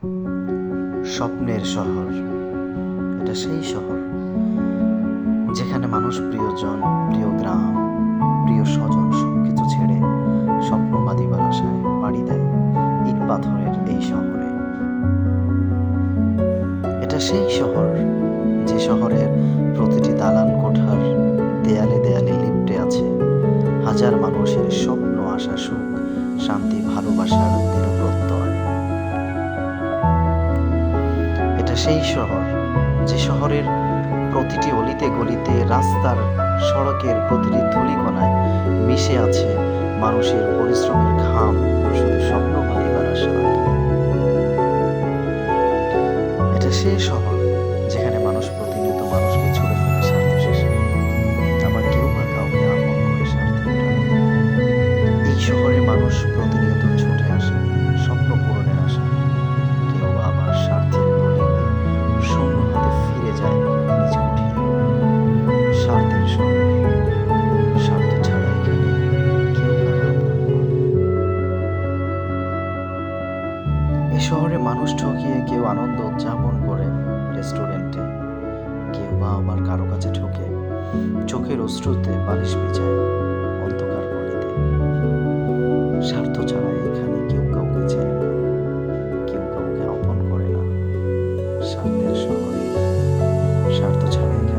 স্বপ্নের শহর। এটা সেই শহর যেখানে মানুষ প্রিয়জন, প্রিয় গ্রাম, প্রিয় স্বজন সবকিছু ছেড়ে স্বপ্নবাদী বাসায় পাড়ি দেয় ইট পাথরের এই শহরে। এটা সেই শহর যে শহরের প্রতিটি দালান কোঠার দেয়ালে দেয়ালে লিপ্টে আছে হাজার মানুষের স্বপ্ন, আশা, সুখ, শান্তি, ভালোবাসার দৃঢ় সেই শহর, যে শহরের প্রতিটি অলিতে গলিতে রাস্তার সড়কের প্রতিটি ধূলিকণায় মিশে আছে মানুষের পরিশ্রমের ঘাম শুধু স্বপ্নবাদী আশা এটা সেই শহর শহরে মানুষ ঠকিয়ে কেউ আনন্দ উদযাপন করে রেস্টুরেন্টে। কেউ বা আবার কারও কাছে ঠকে। চোখের অশ্রুতে বালিশ ভিজায় অন্ধকার গলিতে স্বার্থ ছাড়া এখানে কেউ কাউকে চায় না। কেউ কাউকে অপন করে না। স্বার্থের শহরে স্বার্থ ছাড়া